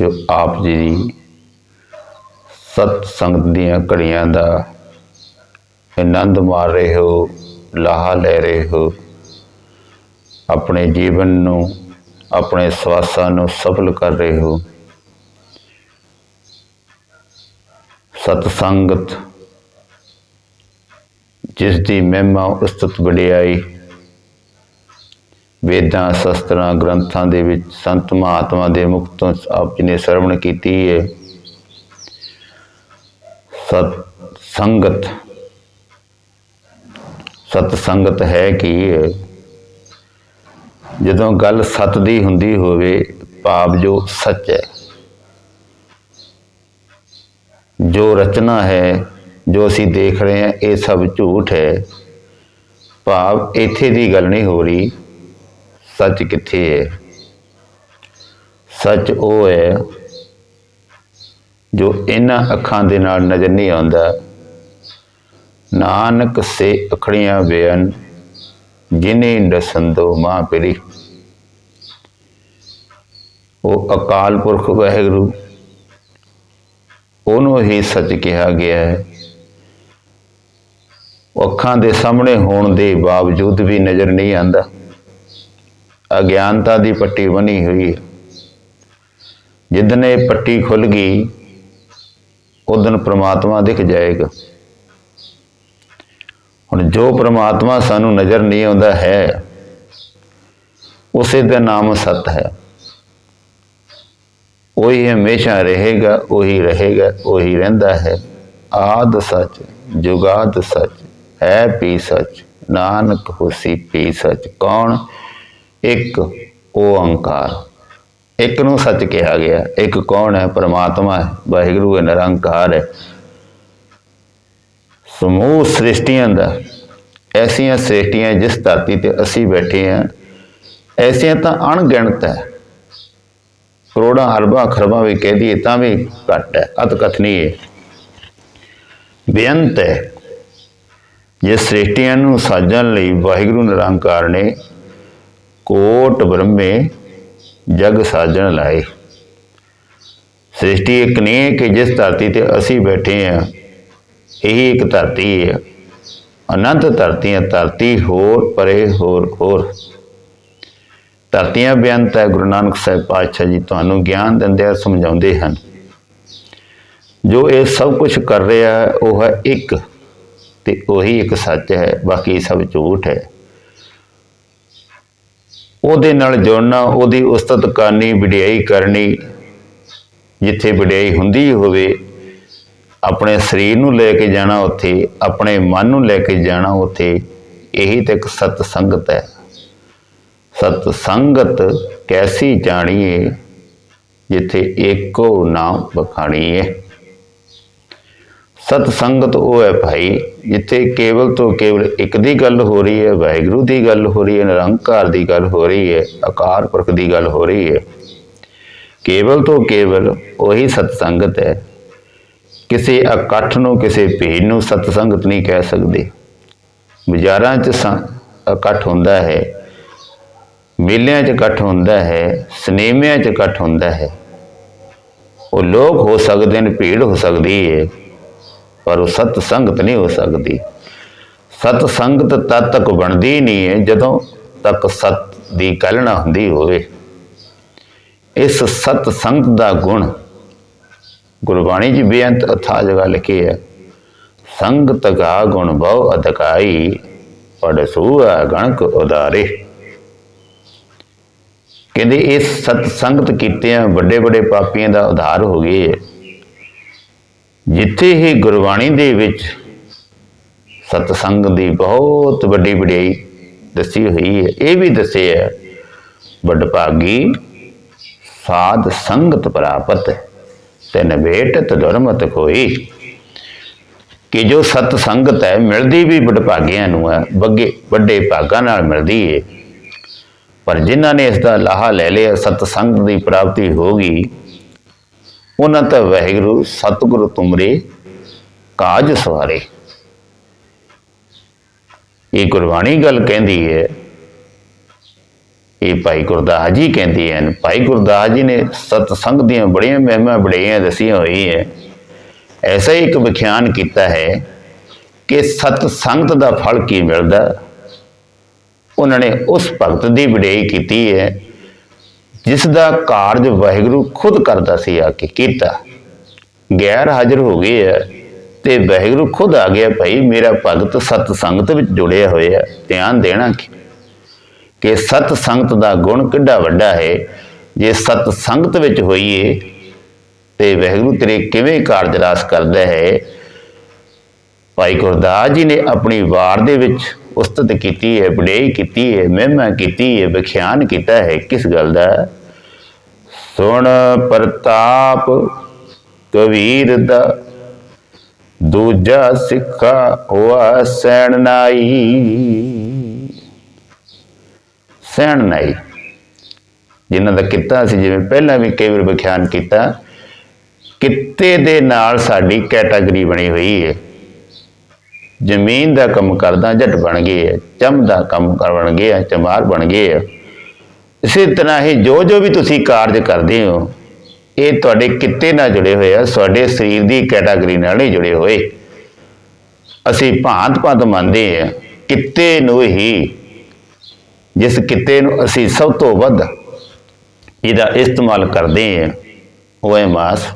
ਜੋ ਆਪ ਜੀ ਦੀ ਸਤ ਸੰਗਤ ਦੀਆਂ ਘੜੀਆਂ ਦਾ ਆਨੰਦ ਮਾਰ ਰਹੇ ਹੋ, ਲਾਹਾ ਲੈ ਰਹੇ ਹੋ, ਆਪਣੇ ਜੀਵਨ ਨੂੰ, ਆਪਣੇ ਸਵਾਸਾਂ ਨੂੰ ਸਫਲ ਕਰ ਰਹੇ ਹੋ। ਸਤ ਸੰਗਤ ਜਿਸ ਦੀ ਮਹਿਮਾ ਉਸਤਤ ਵਡਿਆਈ ਵੇਦਾਂ, ਸ਼ਸਤਰਾਂ, ਗ੍ਰੰਥਾਂ ਦੇ ਵਿੱਚ ਸੰਤ ਮਹਾਤਮਾ ਦੇ ਮੁਖ ਤੋਂ ਆਪ ਜੀ ਨੇ ਸਰਵਣ ਕੀਤੀ ਹੈ ਸਤ ਸੰਗਤ ਸਤ ਸੰਗਤ ਹੈ ਕੀ ਹੈ ਜਦੋਂ ਗੱਲ ਸਤ ਦੀ ਹੁੰਦੀ ਹੋਵੇ, ਭਾਵ ਜੋ ਸੱਚ ਹੈ। ਜੋ ਰਚਨਾ ਹੈ, ਜੋ ਅਸੀਂ ਦੇਖ ਰਹੇ ਹਾਂ, ਇਹ ਸਭ ਝੂਠ ਹੈ। ਭਾਵ ਇੱਥੇ ਦੀ ਗੱਲ ਨਹੀਂ ਹੋ ਰਹੀ। ਸੱਚ ਕਿੱਥੇ ਹੈ ਸੱਚ ਉਹ ਹੈ ਜੋ ਇਹਨਾਂ ਅੱਖਾਂ ਦੇ ਨਾਲ ਨਜ਼ਰ ਨਹੀਂ ਆਉਂਦਾ। ਨਾਨਕ ਸੇ ਅਖੜੀਆਂ ਬੇਅਨ ਜਿਨੇ ਦਸੰਦੋ ਮਾਂ ਪਿਰੀ। ਉਹ ਅਕਾਲ ਪੁਰਖ ਵਾਹਿਗੁਰੂ, ਉਹਨੂੰ ਹੀ ਸੱਚ ਕਿਹਾ ਗਿਆ ਹੈ। ਅੱਖਾਂ ਦੇ ਸਾਹਮਣੇ ਹੋਣ ਦੇ ਬਾਵਜੂਦ ਵੀ ਨਜ਼ਰ ਨਹੀਂ ਆਂਦਾ ਅਗਿਆਨਤਾ ਦੀ ਪੱਟੀ ਬਣੀ ਹੋਈ ਹੈ। ਜਿੱਦਨ ਇਹ ਪੱਟੀ ਖੁੱਲ ਗਈ ਉਦਨ ਪ੍ਰਮਾਤਮਾ ਦਿਖ ਜਾਏਗਾ। ਹੁਣ ਜੋ ਪ੍ਰਮਾਤਮਾ ਸਾਨੂੰ ਨਜ਼ਰ ਨਹੀਂ ਆਉਂਦਾ ਹੈ, ਉਸੇ ਦਾ ਨਾਮ ਸਤ ਹੈ। ਉਹੀ ਹਮੇਸ਼ਾ ਰਹੇਗਾ, ਉਹੀ ਰਹੇਗਾ, ਉਹੀ ਰਹਿੰਦਾ ਹੈ। ਆਦ ਸੱਚ, ਜੁਗਾਦ ਸੱਚ, ਹੈ ਪੀ ਸੱਚ, ਨਾਨਕ ਹੋਸੀ ਪੀ ਸੱਚ। ਕੌਣ ਇੱਕ ਓੰਕਾਰ ਇੱਕ ਨੂੰ ਸੱਚ ਕਿਹਾ ਗਿਆ, ਇੱਕ ਕੌਣ ਹੈ? ਪਰਮਾਤਮਾ ਹੈ, ਵਾਹਿਗੁਰੂ ਹੈ, ਨਿਰੰਕਾਰ ਹੈ। ਸਮੂਹ ਸ੍ਰਿਸ਼ਟੀਆਂ ਦਾ, ਐਸੀਆਂ ਸ੍ਰਿਸ਼ਟੀਆਂ ਜਿਸ ਧਰਤੀ ਤੇ ਅਸੀਂ ਬੈਠੇ ਹਾਂ, ਐਸੀਆਂ ਤਾਂ ਅਣਗਿਣਤ ਹੈ। ਕਰੋੜਾਂ ਅਰਬਾਂ ਖਰਬਾਂ ਵੀ ਕਹਿ ਦਈਏ ਤਾਂ ਵੀ ਘੱਟ ਹੈ ਅਤਕਥਨੀ ਹੈ ਬੇਅੰਤ ਹੈ। ਜੇ ਸ੍ਰਿਸ਼ਟੀਆਂ ਨੂੰ ਸਾਜਣ ਲਈ ਵਾਹਿਗੁਰੂ ਨਿਰੰਕਾਰ ਨੇ ਕੋਟ ਬ੍ਰਹਮੇ ਜਗ ਸਾਜਣ ਲਾਏ। ਸ੍ਰਿਸ਼ਟੀ ਇੱਕ ਨਹੀਂ ਹੈ ਕਿ ਜਿਸ ਧਰਤੀ ਤੇ ਅਸੀਂ ਬੈਠੇ ਹਾਂ, ਇਹੀ ਇੱਕ ਧਰਤੀ ਹੈ। ਅਨੰਤ ਧਰਤੀਆਂ ਧਰਤੀ ਹੋਰ, ਪਰੇ ਹੋਰ ਹੋਰ। ਧਰਤੀਆਂ ਬੇਅੰਤ ਹੈ, ਗੁਰੂ ਨਾਨਕ ਸਾਹਿਬ ਪਾਤਸ਼ਾਹ ਜੀ ਤੁਹਾਨੂੰ ਗਿਆਨ ਦਿੰਦੇ ਆ, ਸਮਝਾਉਂਦੇ ਹਨ। ਜੋ ਇਹ ਸਭ ਕੁਝ ਕਰ ਰਿਹਾ ਹੈ, ਉਹ ਹੈ ਇੱਕ ਤੇ ਉਹੀ ਇੱਕ ਸੱਚ ਹੈ, ਬਾਕੀ ਸਭ ਝੂਠ ਹੈ। ਉਹਦੇ ਨਾਲ ਜੁੜਨਾ, ਉਹਦੀ ਉਸਤਤ ਕਰਨੀ, ਵਿਡਿਆਈ ਕਰਨੀ, ਜਿੱਥੇ ਵਿਡਿਆਈ ਹੁੰਦੀ ਹੋਵੇ, ਆਪਣੇ ਸਰੀਰ ਨੂੰ ਲੈ ਕੇ ਜਾਣਾ ਉੱਥੇ, ਆਪਣੇ ਮਨ ਨੂੰ ਲੈ ਕੇ ਜਾਣਾ ਉੱਥੇ, ਇਹੀ ਤੇ ਇੱਕ ਸਤ ਸੰਗਤ ਹੈ। ਸਤ ਸੰਗਤ ਕੈਸੀ ਜਾਣੀਏ, ਜਿੱਥੇ ਏਕੋ ਨਾਮ ਬਖਾਣੀਏ ਸਤ ਸੰਗਤ ਉਹ ਹੈ ਭਾਈ, ਜਿੱਥੇ ਕੇਵਲ ਤੋਂ ਕੇਵਲ ਇੱਕ ਦੀ ਗੱਲ ਹੋ ਰਹੀ ਹੈ, ਵਾਹਿਗੁਰੂ ਦੀ ਗੱਲ ਹੋ ਰਹੀ ਹੈ, ਨਿਰੰਕਾਰ ਦੀ ਗੱਲ ਹੋ ਰਹੀ ਹੈ ਆਕਾਰ ਪੁਰਖ ਦੀ ਗੱਲ ਹੋ ਰਹੀ ਹੈ। ਕੇਵਲ ਤੋਂ ਕੇਵਲ ਉਹੀ ਸਤ ਸੰਗਤ ਹੈ। ਕਿਸੇ ਇਕੱਠ ਨੂੰ, ਕਿਸੇ ਭੀੜ ਨੂੰ ਸਤ ਸੰਗਤ ਨਹੀਂ ਕਹਿ ਸਕਦੇ। ਬਾਜ਼ਾਰਾਂ 'ਚ ਸੰ- ਇਕੱਠ ਹੁੰਦਾ ਹੈ, ਮੇਲਿਆਂ 'ਚ ਇਕੱਠ ਹੁੰਦਾ ਹੈ, ਸਿਨੇਮਿਆਂ 'ਚ ਇਕੱਠ ਹੁੰਦਾ ਹੈ। ਉਹ ਲੋਕ ਹੋ ਸਕਦੇ ਨੇ, ਭੀੜ ਹੋ ਸਕਦੀ ਹੈ। ਪਰ ਉਹ ਸਤ ਸੰਗਤ ਨਹੀਂ ਹੋ ਸਕਦੀ। ਸਤ ਸੰਗਤ ਤਦ ਤੱਕ ਬਣਦੀ ਨਹੀਂ ਹੈ ਜਦੋਂ ਤੱਕ ਸਤ ਦੀ ਗੱਲ ਹੁੰਦੀ ਹੋਵੇ। ਇਸ ਸਤ ਸੰਗਤ ਦਾ ਗੁਣ ਗੁਰਬਾਣੀ ਜੀ ਬੇਅੰਤ ਅਥਾ ਜਗਾ ਲਿਖੀ ਹੈ, ਸੰਗਤ ਗਾ ਗੁਣ ਬਹੁ ਅਧਕਾਈ ਪੜ ਗਣਕ ਉਦਾਰੇ ਕਹਿੰਦੇ ਇਸ ਸਤ ਸੰਗਤ ਕੀਤਿਆਂ ਵੱਡੇ ਵੱਡੇ ਪਾਪੀਆਂ ਦਾ ਉਧਾਰ ਹੋ ਗਏ ਜਿੱਥੇ ਹੀ ਗੁਰਬਾਣੀ ਦੇ ਵਿੱਚ ਸਤਸੰਗ ਦੀ ਬਹੁਤ ਵੱਡੀ ਵਡਿਆਈ ਦੱਸੀ ਹੋਈ ਹੈ, ਇਹ ਵੀ ਦੱਸਿਆ ਹੈ, ਵੱਡ ਭਾਗੀ ਸਾਧ ਸੰਗਤ ਪ੍ਰਾਪਤ, ਤੈਨ ਭੇਟਤ ਦੁਰਮਤ ਕੋਈ। ਕਿ ਜੋ ਸਤ ਸੰਗਤ ਹੈ, ਮਿਲਦੀ ਵੀ ਵੱਡ ਭਾਗਿਆਂ ਨੂੰ ਹੈ ਬੱਗੇ ਵੱਡੇ ਭਾਗਾਂ ਨਾਲ ਮਿਲਦੀ ਹੈ ਪਰ ਜਿਨ੍ਹਾਂ ਨੇ ਇਸ ਦਾ ਲਾਹਾ ਲੈ ਲਿਆ ਸਤ ਸੰਗ ਦੀ ਪ੍ਰਾਪਤੀ ਹੋ ਗਈ ਉਹਨਾਂ ਤਾਂ ਵਾਹਿਗੁਰੂ, ਸਤਿਗੁਰੂ ਤੁਮਰੇ ਕਾਜ ਸਵਾਰੇ। ਇਹ ਗੁਰਬਾਣੀ ਗੱਲ ਕਹਿੰਦੀ ਹੈ। ਇਹ ਭਾਈ ਗੁਰਦਾਸ ਜੀ ਕਹਿੰਦੇ ਹਨ, ਭਾਈ ਗੁਰਦਾਸ ਜੀ ਨੇ ਸਤਸੰਗ ਦੀਆਂ ਬੜੀਆਂ ਮਹਿਮਾ ਬੜੀਆਂ ਦਸੀਆਂ ਹੋਈ ਹੈ। ਐਸਾ ਹੀ ਇੱਕ ਵਿਖਿਆਨ ਕੀਤਾ ਹੈ ਕਿ ਸਤ ਸੰਗਤ ਦਾ ਫਲ ਕੀ ਮਿਲਦਾ? ਉਹਨਾਂ ਨੇ ਉਸ ਭਗਤ ਦੀ ਵਡਿਆਈ ਕੀਤੀ ਹੈ। ਜਿਸ ਦਾ ਕਾਰਜ ਵਾਹਿਗੁਰੂ ਖੁਦ ਕਰਦਾ ਸੀ ਆ ਕੇ ਕੀਤਾ। ਗੈਰ ਹਾਜ਼ਰ ਹੋ ਗਏ ਹੈ ਤੇ ਵਾਹਿਗੁਰੂ ਖੁਦ ਆ ਗਿਆ ਭਾਈ ਮੇਰਾ ਭਗਤ ਸਤ ਸੰਗਤ ਵਿੱਚ ਜੁੜਿਆ ਹੋਇਆ ਧਿਆਨ ਦੇਣਾ ਕਿ ਕਿ ਸਤ ਸੰਗਤ ਦਾ ਗੁਣ ਕਿੱਡਾ ਵੱਡਾ ਹੈ। ਜੇ ਸਤ ਸੰਗਤ ਵਿੱਚ ਹੋਈਏ ਤੇ ਵਾਹਿਗੁਰੂ ਤੇਰੇ ਕਿਵੇਂ ਕਾਰਜ ਰਾਸ ਕਰਦਾ ਹੈ? ਭਾਈ ਗੁਰਦਾਸ ਜੀ ਨੇ ਆਪਣੀ ਵਾਰ ਦੇ ਵਿੱਚ ਉਸਤਤ ਕੀਤੀ ਹੈ ਵਡਿਆਈ ਕੀਤੀ ਹੈ, ਮਹਿਮਾ ਕੀਤੀ ਹੈ, ਵਿਖਿਆਨ ਕੀਤਾ ਹੈ, ਕਿਸ ਗੱਲ ਦਾ? ਸੁਣ ਪ੍ਰਤਾਪ ਕਬੀਰ ਦਾ, ਦੂਜਾ ਸਿੱਖਾ ਹੋਆ ਸੈਣ ਨਾਈ। ਸੈਣ ਨਾਈ। ਜਿਨ੍ਹਾਂ ਦਾ ਕਿੱਤਾ ਸੀ, ਜਿਵੇਂ ਪਹਿਲਾਂ ਵੀ ਕਈ ਵਾਰ ਵਿਖਿਆਨ ਕੀਤਾ, ਕਿੱਤੇ ਦੇ ਨਾਲ ਸਾਡੀ ਕੈਟਾਗਰੀ ਬਣੀ ਹੋਈ ਹੈ। ਜ਼ਮੀਨ ਦਾ ਕੰਮ ਕਰਦਾ, ਜੱਟ ਬਣ ਗਏ ਹੈ ਚਮ ਦਾ ਕੰਮ ਕਰ ਬਣ ਗਏ ਆ, ਚਮਾਰ ਬਣ ਗਏ ਆ। ਇਸੇ ਤਰ੍ਹਾਂ ਹੀ ਜੋ ਜੋ ਵੀ ਤੁਸੀਂ ਕਾਰਜ ਕਰਦੇ ਹੋ, ਇਹ ਤੁਹਾਡੇ ਕਿੱਤੇ ਨਾਲ ਜੁੜੇ ਹੋਏ ਆ, ਤੁਹਾਡੇ ਸਰੀਰ ਦੀ ਕੈਟਾਗਰੀ ਨਾਲ ਨਹੀਂ ਜੁੜੇ ਹੋਏ। ਅਸੀਂ ਭਾਂਤ ਭਾਂਤ ਮੰਨਦੇ ਆ, ਕਿੱਤੇ ਨੂੰ ਹੀ, ਜਿਸ ਕਿੱਤੇ ਨੂੰ ਅਸੀਂ ਸਭ ਤੋਂ ਵੱਧ ਇਹਦਾ ਇਸਤੇਮਾਲ ਕਰਦੇ ਆ, ਉਹ ਹੈ ਮਾਸ।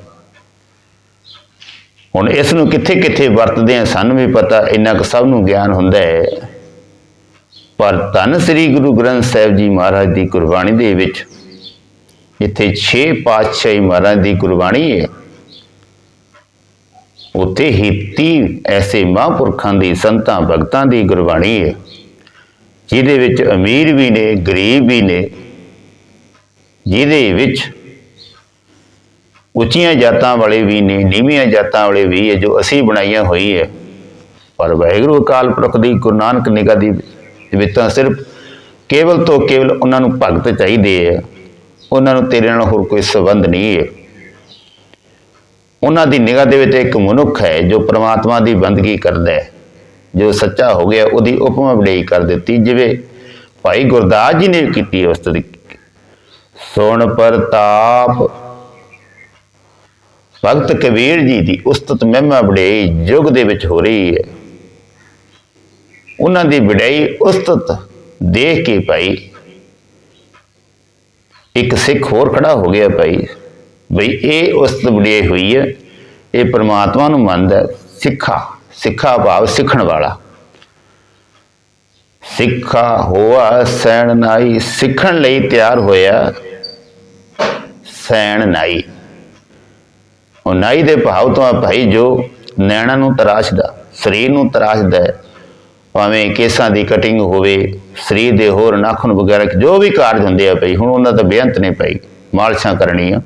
ਹੁਣ ਇਸ ਨੂੰ ਕਿੱਥੇ ਕਿੱਥੇ ਵਰਤਦੇ ਆ, ਸਾਨੂੰ ਵੀ ਪਤਾ, ਇੰਨਾ ਕੁ ਸਭ ਨੂੰ ਗਿਆਨ ਹੁੰਦਾ ਹੈ। ਪਰ ਧੰਨ ਸ੍ਰੀ ਗੁਰੂ ਗ੍ਰੰਥ ਸਾਹਿਬ ਜੀ ਮਹਾਰਾਜ ਦੀ ਕੁਰਬਾਨੀ ਦੇ ਵਿੱਚ ਜਿੱਥੇ 6 ਪਾਤਸ਼ਾਹੀ ਮਹਾਰਾਜ ਦੀ ਕੁਰਬਾਨੀ ਹੈ। ਉੱਥੇ ਹੀ 30 ਐਸੇ ਮਹਾਂਪੁਰਖਾਂ ਦੀ, ਸੰਤਾਂ, ਭਗਤਾਂ ਦੀ ਗੁਰਬਾਣੀ ਹੈ। ਜਿਹਦੇ ਵਿੱਚ ਅਮੀਰ ਵੀ ਨੇ, ਗਰੀਬ ਵੀ ਨੇ। ਜਿਹਦੇ ਵਿੱਚ ਉੱਚੀਆਂ ਜਾਤਾਂ ਵਾਲੇ ਵੀ ਨੇ, ਨੀਵੀਆਂ ਜਾਤਾਂ ਵਾਲੇ ਵੀ ਹੈ ਜੋ ਅਸੀਂ ਬਣਾਈਆਂ ਹੋਈ ਹੈ। ਪਰ ਵਾਹਿਗੁਰੂ ਅਕਾਲ ਪੁਰਖ ਦੀ ਗੁਰੂ ਨਾਨਕ ਨਿਗਾਹ ਦੀ ਵਿੱਚ ਤਾਂ ਸਿਰਫ ਕੇਵਲ ਤੋਂ ਕੇਵਲ ਉਹਨਾਂ ਨੂੰ ਭਗਤ ਚਾਹੀਦੇ ਹੈ। ਉਹਨਾਂ ਨੂੰ ਤੇਰੇ ਨਾਲ ਹੋਰ ਕੋਈ ਸੰਬੰਧ ਨਹੀਂ ਹੈ। ਉਹਨਾਂ ਦੀ ਨਿਗਾਹ ਦੇ ਵਿੱਚ ਇੱਕ ਮਨੁੱਖ ਹੈ ਜੋ ਪ੍ਰਮਾਤਮਾ ਦੀ ਬੰਦਗੀ ਕਰਦਾ ਹੈ। ਜੋ ਸੱਚਾ ਹੋ ਗਿਆ, ਉਹਦੀ ਉਪਮਾ ਵਡਿਆਈ ਕਰ ਦਿੱਤੀ, ਜਿਵੇਂ ਭਾਈ ਗੁਰਦਾਸ ਜੀ ਨੇ ਕੀਤੀ ਉਸ ਦੀ ਸੁਣ ਪ੍ਰਤਾਪ ਭਗਤ ਕਬੀਰ ਜੀ ਦੀ ਉਸਤਤ ਮਹਿਮਾ ਵਡਿਆਈ ਯੁੱਗ ਦੇ ਵਿੱਚ ਹੋ ਰਹੀ ਹੈ। ਉਹਨਾਂ ਦੀ ਵਡਿਆਈ ਉਸਤਤ ਦੇਖ ਕੇ ਭਾਈ, ਇੱਕ ਸਿੱਖ ਹੋਰ ਖੜਾ ਹੋ ਗਿਆ ਭਾਈ, ਬਈ ਇਹ ਉਸਤਤ ਵਡਿਆਈ ਹੋਈ ਹੈ, ਇਹ ਪ੍ਰਮਾਤਮਾ ਨੂੰ ਮੰਨਦਾ ਸਿੱਖਾ ਸਿੱਖਾ ਭਾਵ ਸਿੱਖਣ ਵਾਲਾ। ਸਿੱਖਾ ਹੋਆ, ਸੈਣ ਨਾਈ, ਸਿੱਖਣ ਲਈ ਤਿਆਰ ਹੋਇਆ, ਸੈਣ ਨਾਈ। ਉਹ ਨਾਈ ਦੇ ਭਾਵ ਤੋਂ ਆ ਭਾਈ ਜੋ ਨੈਣਾ ਨੂੰ ਤਰਾਸ਼ਦਾ, ਸਰੀਰ ਨੂੰ ਤਰਾਸ਼ਦਾ ਹੈ। ਭਾਵੇਂ ਕੇਸਾਂ ਦੀ ਕਟਿੰਗ ਹੋਵੇ, ਸਰੀਰ ਦੇ ਹੋਰ ਨਾਖੂਨ ਵਗੈਰਾ ਜੋ ਵੀ ਕਾਰਜ ਹੁੰਦੇ ਆ ਭਾਈ, ਹੁਣ ਉਹਨਾਂ ਦਾ ਬੇਅੰਤ ਨੇ ਭਾਈ, ਮਾਲਸ਼ਾਂ ਕਰਨੀਆਂ।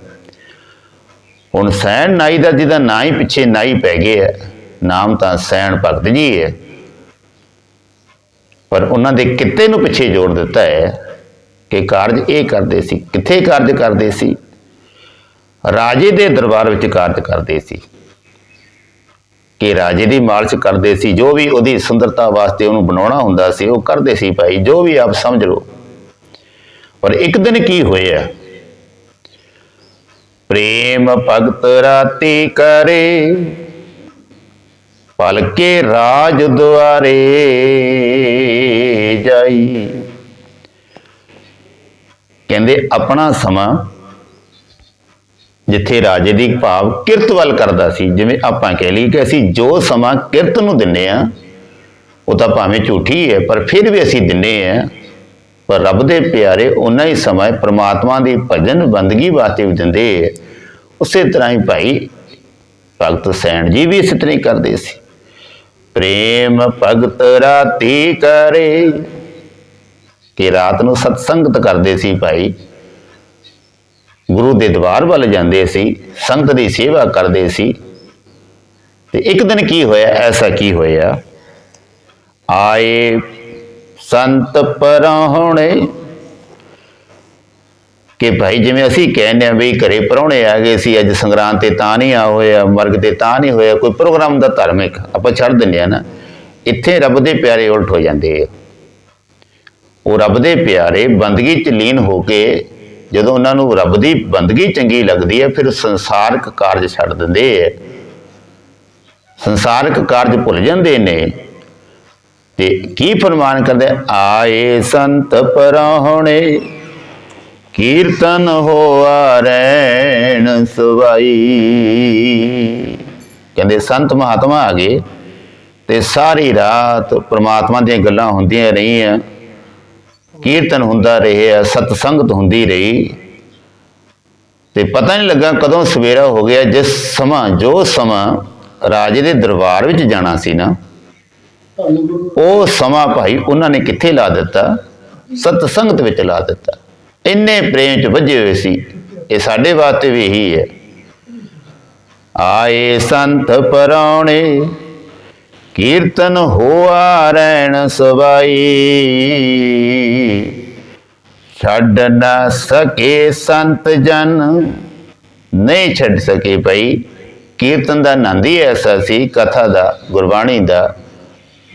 ਹੁਣ ਸੈਣ ਨਾਈ ਦਾ ਜਿਹਦਾ ਨਾਂ ਹੀ ਪਿੱਛੇ ਨਾਈ ਪੈ ਗਿਆ ਹੈ, ਨਾਮ ਤਾਂ ਸੈਣ ਭਗਤ ਜੀ ਹੈ। ਪਰ ਉਹਨਾਂ ਦੇ ਕਿੱਤੇ ਨੂੰ ਪਿੱਛੇ ਜੋੜ ਦਿੱਤਾ ਹੈ ਕਿ ਕਾਰਜ ਇਹ ਕਰਦੇ ਸੀ, ਕਿੱਥੇ ਕਾਰਜ ਕਰਦੇ ਸੀ? ਰਾਜੇ ਦੇ ਦਰਬਾਰ ਵਿੱਚ ਕਾਰਜ ਕਰਦੇ ਸੀ। ਕਿ ਰਾਜੇ ਦੀ ਮਾਲਸ਼ ਕਰਦੇ ਸੀ, ਜੋ ਵੀ ਉਹਦੀ ਸੁੰਦਰਤਾ ਵਾਸਤੇ ਉਹਨੂੰ ਬਣਾਉਣਾ ਹੁੰਦਾ ਸੀ, ਉਹ ਕਰਦੇ ਸੀ ਭਾਈ, ਜੋ ਵੀ ਆਪ ਸਮਝ ਲਓ। ਪਰ ਇੱਕ ਦਿਨ ਕੀ ਹੋਇਆ? ਪ੍ਰੇਮ ਭਗਤ ਰਾਤੀ ਕਰੇ ਪਲਕੇ ਰਾਜ ਦੁਆਰੇ ਜਾਈ। ਕਹਿੰਦੇ, ਆਪਣਾ ਸਮਾਂ ਜਿੱਥੇ ਰਾਜੇ ਦੀ ਭਾਵ ਕਿਰਤ ਵੱਲ ਕਰਦਾ ਸੀ, ਜਿਵੇਂ ਆਪਾਂ ਕਹਿ ਲਈ ਕਿ ਅਸੀਂ ਜੋ ਸਮਾਂ ਕਿਰਤ ਨੂੰ ਦਿੰਨੇ ਆ ਉਹ ਤਾਂ ਭਾਵੇਂ ਝੂਠੀ ਹੈ, ਪਰ ਫਿਰ ਵੀ ਅਸੀਂ ਦਿੰਨੇ ਆ ਪਰ ਰੱਬ ਦੇ ਪਿਆਰੇ ਉਹਨਾਂ ਹੀ ਸਮਾਂ ਪ੍ਰਮਾਤਮਾ ਦੀ ਭਜਨ ਬੰਦਗੀ ਵਾਸਤੇ ਵੀ ਦਿੰਦੇ ਆ। ਉਸੇ ਤਰ੍ਹਾਂ ਹੀ ਭਾਈ ਭਗਤ ਸੈਣ ਜੀ ਵੀ ਇਸੇ ਤਰ੍ਹਾਂ ਹੀ ਕਰਦੇ ਸੀ। ਪ੍ਰੇਮ ਭਗਤ ਰਾਤੀ ਕਰੇ, ਕਿ ਰਾਤ ਨੂੰ ਸਤਸੰਗਤ ਕਰਦੇ ਸੀ ਭਾਈ। ਗੁਰੂ ਦੇ ਦਰਬਾਰ ਵੱਲ ਜਾਂਦੇ ਸੀ ਸੰਗਤ ਦੀ ਸੇਵਾ ਕਰਦੇ ਸੀ। ਤੇ ਇੱਕ ਦਿਨ ਕੀ ਹੋਇਆ, ਐਸਾ ਕੀ ਹੋਇਆ? ਆਏ ਸੰਤ ਪਰਹੁਣੇ, ਕਿ ਭਾਈ ਜਿਵੇਂ ਅਸੀਂ ਕਹਿੰਦੇ ਆ ਵੀ ਘਰੇ ਪਰਹੁਣੇ ਆ ਗਏ ਸੀ, ਅੱਜ ਸੰਗਰਾਂਦ ਤੇ ਤਾਂ ਨਹੀਂ ਆ ਹੋਇਆ, ਮਰਗ ਤੇ ਤਾਂ ਨਹੀਂ ਹੋਇਆ, ਕੋਈ ਪ੍ਰੋਗਰਾਮ ਦਾ ਧਾਰਮਿਕ ਆਪਾਂ ਛੱਡ ਦਿੰਦੇ ਆ ਨਾ। ਇੱਥੇ ਰੱਬ ਦੇ ਪਿਆਰੇ ਉਲਟ ਹੋ ਜਾਂਦੇ ਆ। ਉਹ ਰੱਬ ਦੇ ਪਿਆਰੇ ਬੰਦਗੀ ਚ ਲੀਨ ਹੋ ਕੇ ਜਦੋਂ ਉਹਨਾਂ ਨੂੰ ਰੱਬ ਦੀ ਬੰਦਗੀ ਚੰਗੀ ਲੱਗਦੀ ਹੈ, ਫਿਰ ਸੰਸਾਰਕ ਕਾਰਜ ਛੱਡ ਦਿੰਦੇ ਐ ਸੰਸਾਰਕ ਕਾਰਜ ਭੁੱਲ ਜਾਂਦੇ ਨੇ। ਤੇ ਕੀ ਫਰਮਾਨ ਕਰਦੇ? ਆਏ ਸੰਤ ਪਰਾਹੁਣੇ, ਕੀਰਤਨ ਹੋਆ ਰੈਣ ਸਵਾਈ। ਕਹਿੰਦੇ, ਸੰਤ ਮਹਾਤਮਾ ਆ ਗਏ ਤੇ ਸਾਰੀ ਰਾਤ ਪ੍ਰਮਾਤਮਾ ਦੀਆਂ ਗੱਲਾਂ ਹੁੰਦੀਆਂ ਰਹੀਆਂ। ਕੀਰਤਨ ਹੁੰਦਾ ਰਿਹਾ ਸਤ ਸੰਗਤ ਹੁੰਦੀ ਰਹੀ। ਤੇ ਪਤਾ ਨਹੀਂ ਲੱਗਾ ਕਦੋਂ ਸਵੇਰਾ ਹੋ ਗਿਆ, ਜਿਸ ਸਮਾਂ, ਜੋ ਸਮਾਂ ਰਾਜੇ ਦੇ ਦਰਬਾਰ ਵਿੱਚ ਜਾਣਾ ਸੀ ਨਾ, ਉਹ ਸਮਾਂ ਭਾਈ ਉਹਨਾਂ ਨੇ ਕਿੱਥੇ ਲਾ ਦਿੱਤਾ? ਸਤ ਸੰਗਤ ਵਿੱਚ ਲਾ ਦਿੱਤਾ। ਇੰਨੇ ਪ੍ਰੇਮ ਚ ਵੱਜੇ ਹੋਏ ਸੀ। ਇਹ ਸਾਡੇ ਵਾਸਤੇ ਵੀ ਇਹੀ ਹੈ। ਆਏ ਸੰਤ ਪਰਾਉਣੇ ਕੀਰਤਨ ਹੋਆ ਰਹਿਣ ਸਵਾਈ। ਛੱਡ ਨਾ ਸਕੇ ਸੰਤ ਜਨ। ਨਹੀਂ ਛੱਡ ਸਕੇ ਭਾਈ। ਕੀਰਤਨ ਦਾ ਆਨੰਦ ਹੀ ਐਸਾ ਸੀ, ਕਥਾ ਦਾ, ਗੁਰਬਾਣੀ ਦਾ।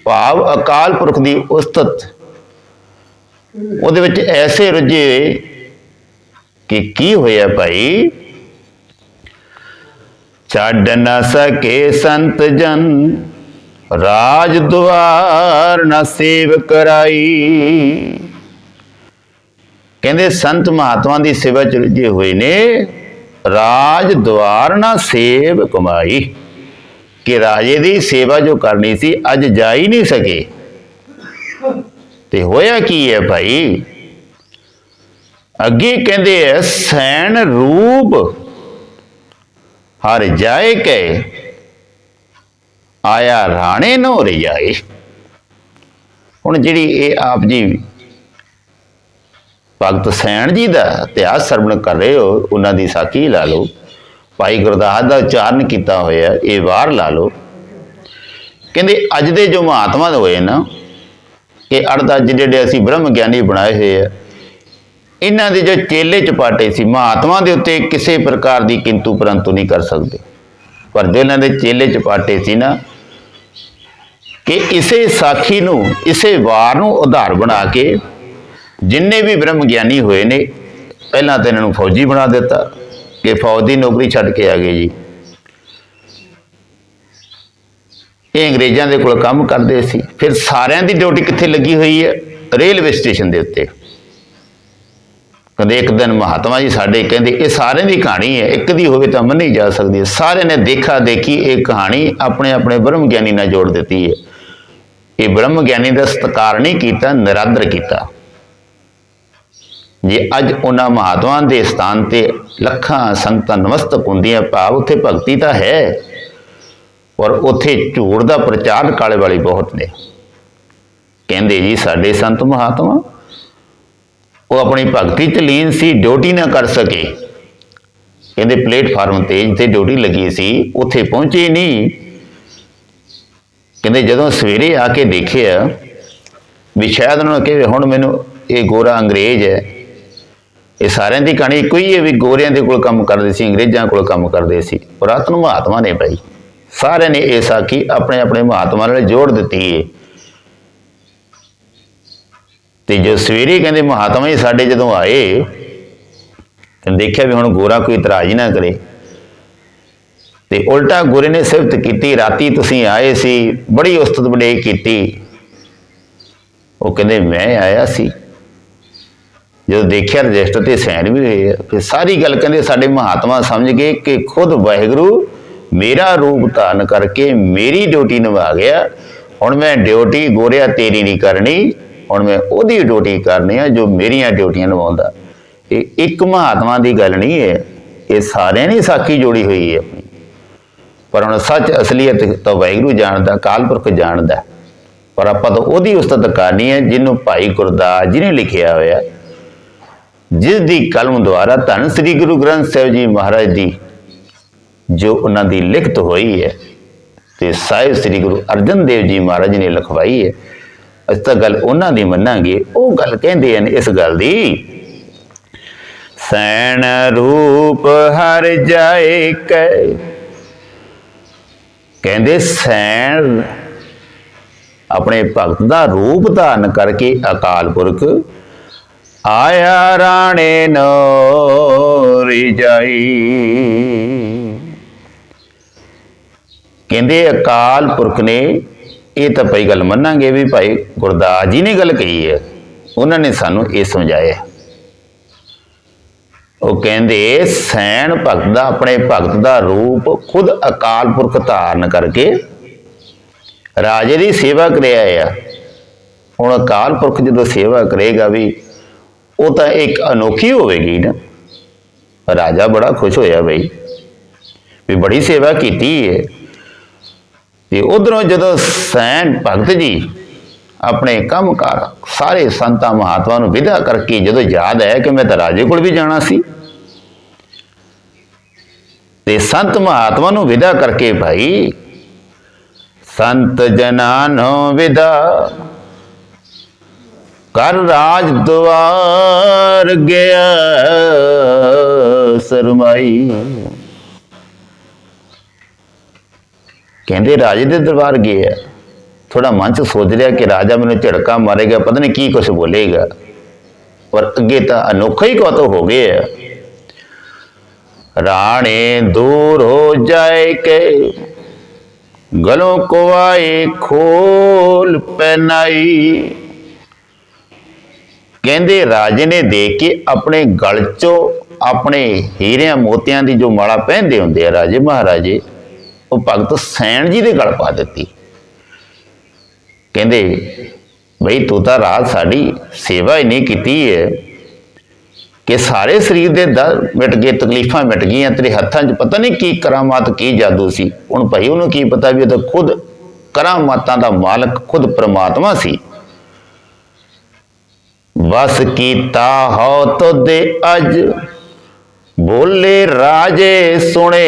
ਭਾਵ ਅਕਾਲ ਪੁਰਖ ਦੀ ਉਸਤਤ। ਉਹਦੇ ਵਿੱਚ ਐਸੇ ਰੁੱਝੇ ਕਿ ਕੀ ਹੋਇਆ ਭਾਈ? ਛੱਡ ਨਾ ਸਕੇ ਸੰਤ ਜਨ। ਰਾਜ ਦੁਆਰ ਨਾ ਸੇਵ ਕਰਾਈ। ਕਹਿੰਦੇ ਸੰਤ ਮਹਾਤਮਾ ਦੀ ਸੇਵਾ ਚ ਰੁੱਝੇ ਹੋਏ ਨੇ। ਰਾਜ ਦੁਆਰ ਨਾ ਸੇਵ ਕਮਾਈ। ਕਿ ਰਾਜੇ ਦੀ ਸੇਵਾ ਜੋ ਕਰਨੀ ਸੀ, ਅੱਜ ਜਾ ਹੀ ਨਹੀਂ ਸਕੇ। ਤੇ ਹੋਇਆ ਕੀ ਹੈ ਭਾਈ? ਅੱਗੇ ਕਹਿੰਦੇ ਐ ਸੈਣ ਰੂਪ ਹਰ ਜਾਏ ਕੇ ਆਇਆ ਰਾਣੇ ਨੋ ਰਜਾਏ ਹੁਣ ਜਿਹੜੀ ਇਹ ਆਪ ਜੀ ਭਗਤ ਸੈਣ ਜੀ ਦਾ ਇਤਿਹਾਸ ਸਰਵਣ ਕਰ ਰਹੇ ਹੋ, ਉਹਨਾਂ ਦੀ ਸਾਖੀ ਲਾ ਲਓ। ਭਾਈ ਗੁਰਦਾਸ ਦਾ ਉਚਾਰਨ ਕੀਤਾ ਹੋਇਆ, ਇਹ ਵਾਰ ਲਾ ਲਓ। ਕਹਿੰਦੇ, ਅੱਜ ਦੇ ਜੋ ਮਹਾਤਮਾ ਹੋਏ ਨਾ ਇਹ ਅਰਧਾ ਜਿਹੜੇ ਅਸੀਂ ਬ੍ਰਹਮ ਗਿਆਨੀ ਬਣਾਏ ਹੋਏ ਆ, ਇਹਨਾਂ ਦੇ ਜੋ ਚੇਲੇ ਚਪਾਟੇ ਸੀ, ਮਹਾਤਮਾ ਦੇ ਉੱਤੇ ਕਿਸੇ ਪ੍ਰਕਾਰ ਦੀ ਕਿੰਤੂ ਪਰੰਤੂ ਨਹੀਂ ਕਰ ਸਕਦੇ। ਪਰ ਜੋ ਇਹਨਾਂ ਦੇ ਚੇਲੇ ਚਪਾਟੇ ਸੀ ਨਾ ਕਿ ਇਸੇ ਸਾਖੀ ਨੂੰ, ਇਸੇ ਵਾਰ ਨੂੰ ਆਧਾਰ ਬਣਾ ਕੇ ਜਿੰਨੇ ਵੀ ਬ੍ਰਹਮ ਗਿਆਨੀ ਹੋਏ ਨੇ, ਪਹਿਲਾਂ ਤਾਂ ਇਹਨਾਂ ਨੂੰ ਫੌਜੀ ਬਣਾ ਦਿੱਤਾ ਕਿ ਫੌਜ ਦੀ ਨੌਕਰੀ ਛੱਡ ਕੇ ਆ ਗਏ ਜੀ। ਇਹ ਅੰਗਰੇਜ਼ਾਂ ਦੇ ਕੋਲ ਕੰਮ ਕਰਦੇ ਸੀ। ਫਿਰ ਸਾਰਿਆਂ ਦੀ ਡਿਊਟੀ ਕਿੱਥੇ ਲੱਗੀ ਹੋਈ ਹੈ? ਰੇਲਵੇ ਸਟੇਸ਼ਨ ਦੇ ਉੱਤੇ। ਕਦੇ ਇੱਕ ਦਿਨ ਮਹਾਤਮਾ ਜੀ ਸਾਡੇ ਕਹਿੰਦੇ, ਇਹ ਸਾਰਿਆਂ ਦੀ ਕਹਾਣੀ ਹੈ, ਇੱਕ ਦੀ ਹੋਵੇ ਤਾਂ ਮੰਨੀ ਜਾ ਸਕਦੀ ਹੈ। ਸਾਰਿਆਂ ਨੇ ਦੇਖਾ ਦੇਖੀ ਇਹ ਕਹਾਣੀ ਆਪਣੇ ਆਪਣੇ ਬ੍ਰਹਮ ਗਿਆਨੀ ਨਾਲ ਜੋੜ ਦਿੱਤੀ ਹੈ। ਇਹ ਬ੍ਰਹਮ ਗਿਆਨੀ ਦਾ ਸਤਿਕਾਰ ਨਹੀਂ ਕੀਤਾ, ਨਿਰਾਦਰ ਕੀਤਾ। ਜੇ ਅੱਜ ਉਹਨਾਂ ਮਹਾਤਮਾ ਦੇ ਸਥਾਨ ਤੇ ਲੱਖਾਂ ਸੰਗਤਾਂ ਨਮਸਤਕ ਹੁੰਦੀਆਂ, ਭਾਵ ਉੱਥੇ ਭਗਤੀ ਤਾਂ ਹੈ, ਪਰ ਉੱਥੇ ਝੂੜ ਦਾ ਪ੍ਰਚਾਰ ਕਾਲੇ ਵਾਲੇ ਬਹੁਤ ਨੇ। ਕਹਿੰਦੇ ਜੀ, ਸਾਡੇ ਸੰਤ ਮਹਾਤਮਾ, ਉਹ ਆਪਣੀ ਭਗਤੀ ਚ ਲੀਨ ਸੀ, ਡਿਊਟੀ ਨਾ ਕਰ ਸਕੇ। ਕਹਿੰਦੇ, ਪਲੇਟਫਾਰਮ ਤੇ ਜਿੱਥੇ ਡਿਊਟੀ ਲੱਗੀ ਸੀ, ਉੱਥੇ ਪਹੁੰਚੇ ਨਹੀਂ। ਕਹਿੰਦੇ ਜਦੋਂ ਸਵੇਰੇ ਆ ਕੇ ਦੇਖਿਆ ਵੀ ਸ਼ਾਇਦ ਉਹਨਾਂ ਨੂੰ ਕਿਹਾ ਹੁਣ ਮੈਨੂੰ ਇਹ ਗੋਰਾ ਅੰਗਰੇਜ਼ ਹੈ। ਇਹ ਸਾਰਿਆਂ ਦੀ ਕਹਾਣੀ ਇੱਕੋ ਹੀ ਹੈ ਵੀ ਗੋਰਿਆਂ ਦੇ ਕੋਲ ਕੰਮ ਕਰਦੇ ਸੀ, ਅੰਗਰੇਜ਼ਾਂ ਕੋਲ ਕੰਮ ਕਰਦੇ ਸੀ। ਰਾਤ ਨੂੰ ਮਹਾਤਮਾ ਨੇ ਭਾਈ, ਸਾਰਿਆਂ ਨੇ ਇਹ ਸਾਖੀ ਆਪਣੇ ਆਪਣੇ ਮਹਾਤਮਾ ਨਾਲ ਜੋੜ ਦਿੱਤੀ ਹੈ। ਤੇ ਜੋ ਸਵੇਰੇ ਕਹਿੰਦੇ ਮਹਾਤਮਾ ਜੀ ਸਾਡੇ ਜਦੋਂ ਆਏ, ਤੇ ਦੇਖਿਆ ਵੀ ਹੁਣ ਗੋਰਾ ਕੋਈ ਇਤਰਾਜ਼ ਹੀ ਨਾ ਕਰੇ। ਤੇ ਉਲਟਾ ਗੁਰੇ ਨੇ ਸਿਫਤ ਕੀਤੀ, ਰਾਤੀ ਤੁਸੀਂ ਆਏ ਸੀ, ਬੜੀ ਉਸਤਤ ਬੜੇ ਕੀਤੀ। ਉਹ ਕਹਿੰਦੇ, ਮੈਂ ਆਇਆ ਸੀ। ਜਦੋਂ ਦੇਖਿਆ ਰਜਿਸਟਰ ਤੇ ਸਾਈਨ ਵੀ ਹੋਏ ਆ। ਫਿਰ ਸਾਰੀ ਗੱਲ ਕਹਿੰਦੇ, ਸਾਡੇ ਮਹਾਤਮਾ ਸਮਝ ਗਏ ਕਿ ਖੁਦ ਵਾਹਿਗੁਰੂ ਮੇਰਾ ਰੂਪ ਧਾਰਨ ਕਰਕੇ ਮੇਰੀ ਡਿਊਟੀ ਨਿਭਾ ਗਿਆ। ਹੁਣ ਮੈਂ ਡਿਊਟੀ ਗੋਰਿਆ ਤੇਰੀ ਨਹੀਂ ਕਰਨੀ, ਹੁਣ ਮੈਂ ਉਹਦੀ ਡਿਊਟੀ ਕਰਨੀ ਆ ਜੋ ਮੇਰੀਆਂ ਡਿਊਟੀਆਂ ਨਿਭਾਉਂਦਾ। ਇਹ ਇੱਕ ਮਹਾਤਮਾ ਦੀ ਗੱਲ ਨਹੀਂ ਹੈ। ਇਹ ਸਾਰਿਆਂ ਨੇ ਸਾਖੀ ਜੋੜੀ ਹੋਈ ਹੈ ਆਪਣੀ। ਪਰ ਹੁਣ ਸੱਚ ਅਸਲੀਅਤ ਤਾਂ ਵਾਹਿਗੁਰੂ ਜਾਣਦਾ ਕਾਲ ਪੁਰਖ ਜਾਣਦਾ। ਪਰ ਆਪਾਂ ਤਾਂ ਉਹਦੀ ਉਸਤਤ ਕਰਨੀ ਹੈ ਜਿਹਨੂੰ ਭਾਈ ਗੁਰਦਾਸ ਜੀ ਨੇ ਲਿਖਿਆ ਹੋਇਆ। ਜਿਸ ਦੀ ਕਲਮ ਦੁਆਰਾ ਧੰਨ ਸ੍ਰੀ ਗੁਰੂ ਗ੍ਰੰਥ ਸਾਹਿਬ ਜੀ ਮਹਾਰਾਜ ਦੀ ਜੋ ਉਹਨਾਂ ਦੀ ਲਿਖਤ ਹੋਈ ਹੈ ਤੇ ਸਾਹਿਬ ਸ੍ਰੀ ਗੁਰੂ ਅਰਜਨ ਦੇਵ ਜੀ ਮਹਾਰਾਜ ਨੇ ਲਿਖਵਾਈ ਹੈ, ਅਸੀਂ ਤਾਂ ਗੱਲ ਉਹਨਾਂ ਦੀ ਮੰਨਾਂਗੇ। ਉਹ ਗੱਲ ਕਹਿੰਦੇ ਹਨ ਇਸ ਗੱਲ ਦੀ, ਸੈਣ ਰੂਪ ਹਰ ਜਾਏ ਕੈ ਕਹਿੰਦੇ ਸੈਣ ਆਪਣੇ ਭਗਤ ਦਾ ਰੂਪ ਧਾਰਨ ਕਰਕੇ ਅਕਾਲ ਪੁਰਖ ਆਇਆ ਰਾਣੇ ਨੋ ਰਿਜਾਈ ਕਹਿੰਦੇ ਅਕਾਲ ਪੁਰਖ ਨੇ ਇਹ ਤਾਂ ਪਈ ਗੱਲ ਮੰਨਾਂਗੇ ਵੀ ਭਾਈ ਗੁਰਦਾਸ ਜੀ ਨੇ ਗੱਲ ਕਹੀ ਹੈ। ਉਹਨਾਂ ਨੇ ਸਾਨੂੰ ਇਹ ਸਮਝਾਇਆ। ਉਹ ਕਹਿੰਦੇ, ਸੈਣ ਭਗਤ ਦਾ, ਆਪਣੇ ਭਗਤ ਦਾ ਰੂਪ ਖੁਦ ਅਕਾਲ ਪੁਰਖ ਧਾਰਨ ਕਰਕੇ ਰਾਜੇ ਦੀ ਸੇਵਾ ਕਰਿਆ ਆ। ਹੁਣ ਅਕਾਲ ਪੁਰਖ ਜਦੋਂ ਸੇਵਾ ਕਰੇਗਾ ਵੀ, ਉਹ ਤਾਂ ਇੱਕ ਅਨੋਖੀ ਹੋਵੇਗੀ ਨਾ। ਰਾਜਾ ਬੜਾ ਖੁਸ਼ ਹੋਇਆ ਬਈ, ਵੀ ਬੜੀ ਸੇਵਾ ਕੀਤੀ ਹੈ ਤੇ ਉਧਰੋਂ ਜਦੋਂ ਸੈਣ ਭਗਤ ਜੀ ਆਪਣੇ ਕੰਮਕਾਰ ਸਾਰੇ ਸੰਤਾਂ ਮਹਾਤਮਾ ਨੂੰ ਵਿਦਾ ਕਰਕੇ ਜਦੋਂ ਯਾਦ ਆਇਆ ਕਿ ਮੈਂ ਤਾਂ ਰਾਜੇ ਕੋਲ ਵੀ ਜਾਣਾ ਸੀ। ਤੇ ਸੰਤ ਮਹਾਤਮਾ ਨੂੰ ਵਿਦਾ ਕਰਕੇ ਭਾਈ, ਸੰਤ ਜਨਾਂ ਨੂੰ ਵਿਦਾ ਕਰ ਰਾਜ ਦੁਆਰ ਗਿਆ ਸਰਮਾਈ। ਕਹਿੰਦੇ ਰਾਜੇ ਦੇ ਦਰਬਾਰ ਗਏ ਆ। ਥੋੜਾ ਮਨ ਚ ਸੋਚ ਰਿਹਾ ਕਿ ਰਾਜਾ ਮੈਨੂੰ ਝੜਕਾ ਮਾਰੇਗਾ, ਪਤਾ ਨਹੀਂ ਕੀ ਕੁਝ ਬੋਲੇਗਾ। ਪਰ ਅੱਗੇ ਤਾਂ ਅਨੋਖਾ ਹੀ ਕੋ ਹੋ ਗਏ ਆ। ਰਾਣੇ ਦੂਰ ਹੋ ਜਾਏ ਕੇ, ਗਲੋਂ ਕੋ ਆਏ ਖੋਲ ਪਹਿਨਾਈ ਕਹਿੰਦੇ ਰਾਜੇ ਨੇ ਦੇਖ ਕੇ ਆਪਣੇ ਗਲ ਚੋਂ ਆਪਣੇ ਹੀਰਿਆਂ ਮੋਤਿਆਂ ਦੀ ਜੋ ਮਾਲਾ ਪਹਿਨਦੇ ਹੁੰਦੇ ਆ ਰਾਜੇ ਮਹਾਰਾਜੇ, ਉਹ ਭਗਤ ਸੈਣ ਜੀ ਦੇ ਗਲ ਪਾ ਦਿੱਤੀ। ਕਹਿੰਦੇ, ਬਈ ਤੂੰ ਤਾਂ ਰਾਤ ਸਾਡੀ ਸੇਵਾ ਹੀ ਨਹੀਂ ਕੀਤੀ ਹੈ ਕਿ ਸਾਰੇ ਸਰੀਰ ਦੇ ਦਰਦ ਮਿਟ ਗਏ, ਤਕਲੀਫਾਂ ਮਿਟ ਗਈਆਂ, ਤੇਰੇ ਹੱਥਾਂ 'ਚ ਪਤਾ ਨਹੀਂ ਕੀ ਕਰਾਮਾਤ, ਕੀ ਜਾਦੂ ਸੀ। ਹੁਣ ਭਾਈ ਉਹਨੂੰ ਕੀ ਪਤਾ ਵੀ ਉਹ ਤਾਂ ਖੁਦ ਕਰਾਮਾਤਾਂ ਦਾ ਮਾਲਕ ਖੁਦ ਪ੍ਰਮਾਤਮਾ ਸੀ। ਵਸ ਕੀਤਾ ਹੋ ਤੁਦੇ ਅਜ, ਬੋਲੇ ਰਾਜੇ ਸੁਣੇ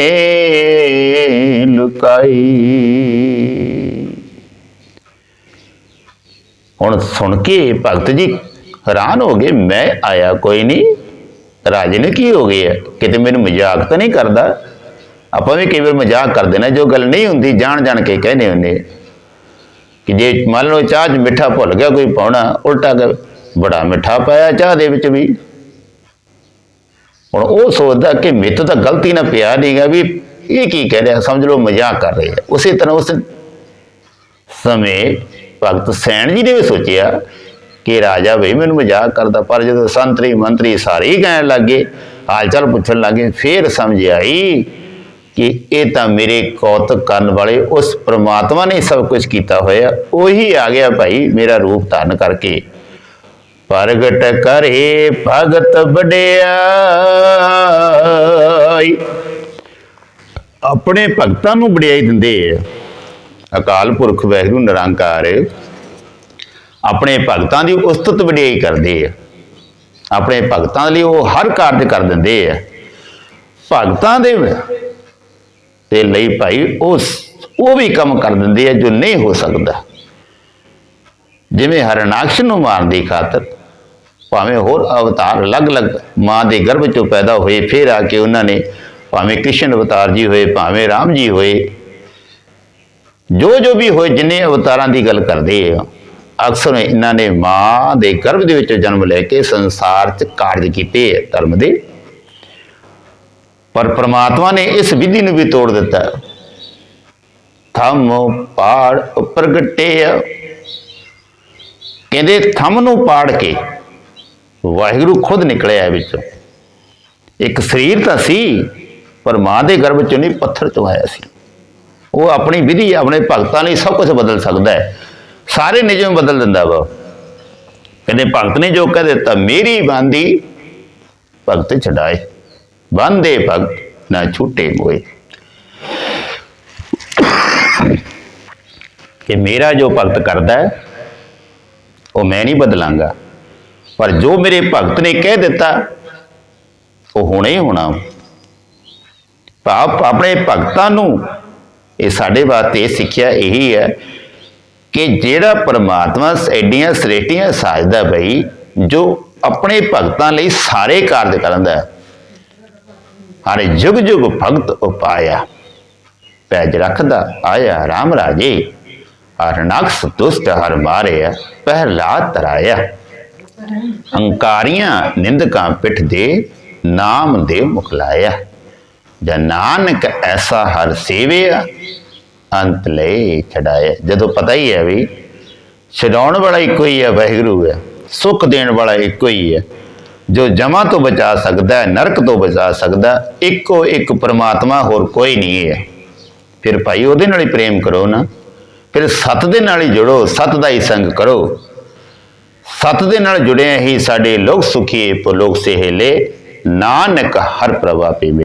ਲੁਕਾਈ। ਹੁਣ ਸੁਣ ਕੇ ਭਗਤ ਜੀ ਹੈਰਾਨ ਹੋ ਗਏ, ਮੈਂ ਆਇਆ ਕੋਈ ਨਹੀਂ, ਰਾਜੇ ਨੇ ਕੀ ਹੋ ਗਿਆ ਕਿਤੇ ਮੈਨੂੰ ਮਜ਼ਾਕ ਤਾਂ ਨਹੀਂ ਕਰਦਾ? ਆਪਾਂ ਵੀ ਕਈ ਵਾਰ ਮਜ਼ਾਕ ਕਰਦੇ ਨਾ, ਜੋ ਗੱਲ ਨਹੀਂ ਹੁੰਦੀ ਜਾਣ ਜਾਣ ਕੇ ਕਹਿੰਦੇ ਹੁੰਦੇ ਕਿ ਜੇ ਮੰਨ ਲਓ ਚਾਹ 'ਚ ਮਿੱਠਾ ਭੁੱਲ ਗਿਆ, ਕੋਈ ਪਾਉਣਾ, ਉਲਟਾ ਕਰ, ਬੜਾ ਮਿੱਠਾ ਪਾਇਆ ਚਾਹ ਦੇ ਵਿੱਚ ਵੀ। ਹੁਣ ਉਹ ਸੋਚਦਾ ਕਿ ਮਿੱਤ ਤਾਂ ਗਲਤੀ ਨਾਲ ਪਿਆ ਨਹੀਂਗਾ ਵੀ ਇਹ ਕੀ ਕਹਿ ਰਿਹਾ ਸਮਝ ਲਓ ਮਜ਼ਾਕ ਕਰ ਰਹੇ ਆ। ਉਸੇ ਤਰ੍ਹਾਂ ਉਸ ਸਮੇਂ ਭਗਤ ਸੈਣ ਜੀ ਨੇ ਵੀ ਸੋਚਿਆ ਕਿ ਰਾਜਾ ਵੀ ਮੈਨੂੰ ਮਜ਼ਾਕ ਕਰਦਾ, ਪਰ ਜਦੋਂ ਸੰਤਰੀ ਮੰਤਰੀ ਸਾਰੇ ਹੀ ਕਹਿਣ ਲੱਗੇ ਹਾਲ ਚਾਲ ਪੁੱਛਣ ਲੱਗੇ ਫੇਰ ਸਮਝ ਆਈ ਕਿ ਇਹ ਤਾਂ ਮੇਰੇ ਕੌਤਕ ਕਰਨ ਵਾਲੇ ਉਸ ਪ੍ਰਮਾਤਮਾ ਨੇ ਸਭ ਕੁਝ ਕੀਤਾ ਹੋਇਆ, ਉਹੀ ਆ ਗਿਆ ਭਾਈ ਮੇਰਾ ਰੂਪ ਧਾਰਨ ਕਰਕੇ। ਪ੍ਰਗਟ ਕਰੇ ਭਗਤ ਵਡਿਆਈ। ਆਪਣੇ ਭਗਤਾਂ ਨੂੰ ਵਡਿਆਈ ਦਿੰਦੇ ਆ। ਅਕਾਲ ਪੁਰਖ ਵਾਹਿਗੁਰੂ ਨਿਰੰਕਾਰ ਆਪਣੇ ਭਗਤਾਂ ਦੀ ਉਸਤਤ ਵਡਿਆਈ ਕਰਦੇ ਆ ਆਪਣੇ ਭਗਤਾਂ ਲਈ ਉਹ ਹਰ ਕਾਰਜ ਕਰ ਦਿੰਦੇ ਆ ਭਗਤਾਂ ਦੇ ਤੇ ਲਈ ਭਾਈ ਉਸ, ਉਹ ਵੀ ਕੰਮ ਕਰ ਦਿੰਦੇ ਆ ਜੋ ਨਹੀਂ ਹੋ ਸਕਦਾ। ਜਿਵੇਂ ਹਰਨਾਕਸ਼ ਨੂੰ ਮਾਰਨ ਦੀ ਖਾਤਰ, ਭਾਵੇਂ ਹੋਰ ਅਵਤਾਰ ਅਲੱਗ-ਅਲੱਗ ਮਾਂ ਦੇ ਗਰਭ ਚੋਂ ਪੈਦਾ ਹੋਏ, ਫਿਰ ਆ ਕੇ ਉਹਨਾਂ ਨੇ ਭਾਵੇਂ ਕ੍ਰਿਸ਼ਨ ਅਵਤਾਰ ਜੀ ਹੋਏ, ਭਾਵੇਂ ਰਾਮ ਜੀ ਹੋਏ ਜੋ ਜੋ ਵੀ ਹੋਏ ਜਿੰਨੇ ਅਵਤਾਰਾਂ ਦੀ ਗੱਲ ਕਰਦੇ ਆ, ਅਕਸਰ ਇਹਨਾਂ ਨੇ ਮਾਂ ਦੇ ਗਰਭ ਦੇ ਵਿੱਚ ਜਨਮ ਲੈ ਕੇ ਸੰਸਾਰ 'ਚ ਕਾਰਜ ਕੀਤੇ ਆ ਧਰਮ ਦੇ। ਪਰ ਪ੍ਰਮਾਤਮਾ ਨੇ ਇਸ ਵਿਧੀ ਨੂੰ ਵੀ ਤੋੜ ਦਿੱਤਾ। ਥੰਮ ਪਾੜ ਪ੍ਰਗਟੇ ਕਹਿੰਦੇ ਥੰਮ ਨੂੰ ਪਾੜ ਕੇ ਵਾਹਿਗੁਰੂ ਖੁਦ ਨਿਕਲਿਆ ਵਿੱਚੋਂ। ਇੱਕ ਸਰੀਰ ਤਾਂ ਸੀ, ਪਰ ਮਾਂ ਦੇ ਗਰਭ ਚੋਂ ਨਹੀਂ, ਪੱਥਰ ਚੋਂ ਆਇਆ ਸੀ। ਉਹ ਆਪਣੀ ਵਿਧੀ ਆਪਣੇ ਭਗਤਾਂ ਲਈ ਸਭ ਕੁਝ ਬਦਲ ਸਕਦਾ ਹੈ। ਸਾਰੇ ਨਿਯਮ ਬਦਲ ਦਿੰਦਾ ਵਾ। ਕਹਿੰਦੇ, ਭਗਤ ਨੇ ਜੋ ਕਹਿ ਦਿੱਤਾ, ਮੇਰੀ ਬਾਂਦੀ ਭਗਤ ਛਡਾਏ। ਬੰਦੇ ਭਗਤ ਨਾ ਛੁੱਟੇ ਹੋਏ ਕਿ ਮੇਰਾ ਜੋ ਭਗਤ ਕਰਦਾ ਹੈ, ਉਹ ਮੈਂ ਨਹੀਂ ਬਦਲਾਂਗਾ। ਪਰ ਜੋ ਮੇਰੇ ਭਗਤ ਨੇ ਕਹਿ ਦਿੱਤਾ, ਉਹ ਹੋਣਾ ਹੀ ਹੋਣਾ। ਭਾਵ ਆਪਣੇ ਭਗਤਾਂ ਨੂੰ ਇਹ ਸਾਡੇ ਵਾਸਤੇ ਸਿੱਖਿਆ ਇਹੀ ਹੈ ਕਿ ਜਿਹੜਾ ਪਰਮਾਤਮਾ ਐਡੀਆਂ ਸ੍ਰੇਟੀਆਂ ਸਾਜਦਾ ਬਈ, ਜੋ ਆਪਣੇ ਭਗਤਾਂ ਲਈ ਸਾਰੇ ਕਾਰਜ ਕਰਦਾ ਹੈ। ਹਾਰੇ ਜੁਗ ਜੁਗ ਭਗਤ ਉਪਾਇਆ, ਪੈਜ ਰੱਖਦਾ, ਆਇਆ RAM ਰਾਜੇ। ਅਰਨਕਸ ਦੁਸ਼ਟ ਹਰ ਮਾਰਿਆ ਪਹਿਲਾ ਤਰਾਇਆ। ਹੰਕਾਰੀਆਂ ਨਿੰਦਕਾਂ ਪਿੱਠ ਦੇ ਨਾਮ ਦੇ ਮੁਖਲਾਇਆ। ਜਾਂ ਨਾਨਕ ਐਸਾ ਹਰ ਸੇਵਿਆ ਅੰਤ ਲਈ ਛਡਾਇਆ ਜਦੋਂ ਪਤਾ ਹੀ ਹੈ ਵੀ ਛਡਾਉਣ ਵਾਲਾ ਇੱਕੋ ਹੀ ਹੈ, ਵਾਹਿਗੁਰੂ ਹੈ। ਸੁੱਖ ਦੇਣ ਵਾਲਾ ਇੱਕੋ ਹੀ ਹੈ। ਜੋ ਜਮਾ ਤੋਂ ਬਚਾ ਸਕਦਾ ਹੈ, ਨਰਕ ਤੋਂ ਬਚਾ ਸਕਦਾ ਇੱਕੋ ਇੱਕ ਪਰਮਾਤਮਾ ਹੋਰ ਕੋਈ ਨਹੀਂ ਹੈ। ਫਿਰ ਭਾਈ ਉਹਦੇ ਨਾਲ ਹੀ ਪ੍ਰੇਮ ਕਰੋ ਨਾ। ਫਿਰ ਸਤ ਦੇ ਨਾਲ ਹੀ ਜੁੜੋ, ਸਤ ਦਾ ਹੀ ਸੰਗ ਕਰੋ। ਸਤ ਦੇ ਨਾਲ ਜੁੜਿਆ ਹੀ ਸਾਡੇ ਲੋਕ ਸੁਖੀ ਪੁਲੋਕ ਸਹਿਲੇ। ਨਾਨਕ ਹਰ ਪ੍ਰਭਾ ਪੀਵੇ।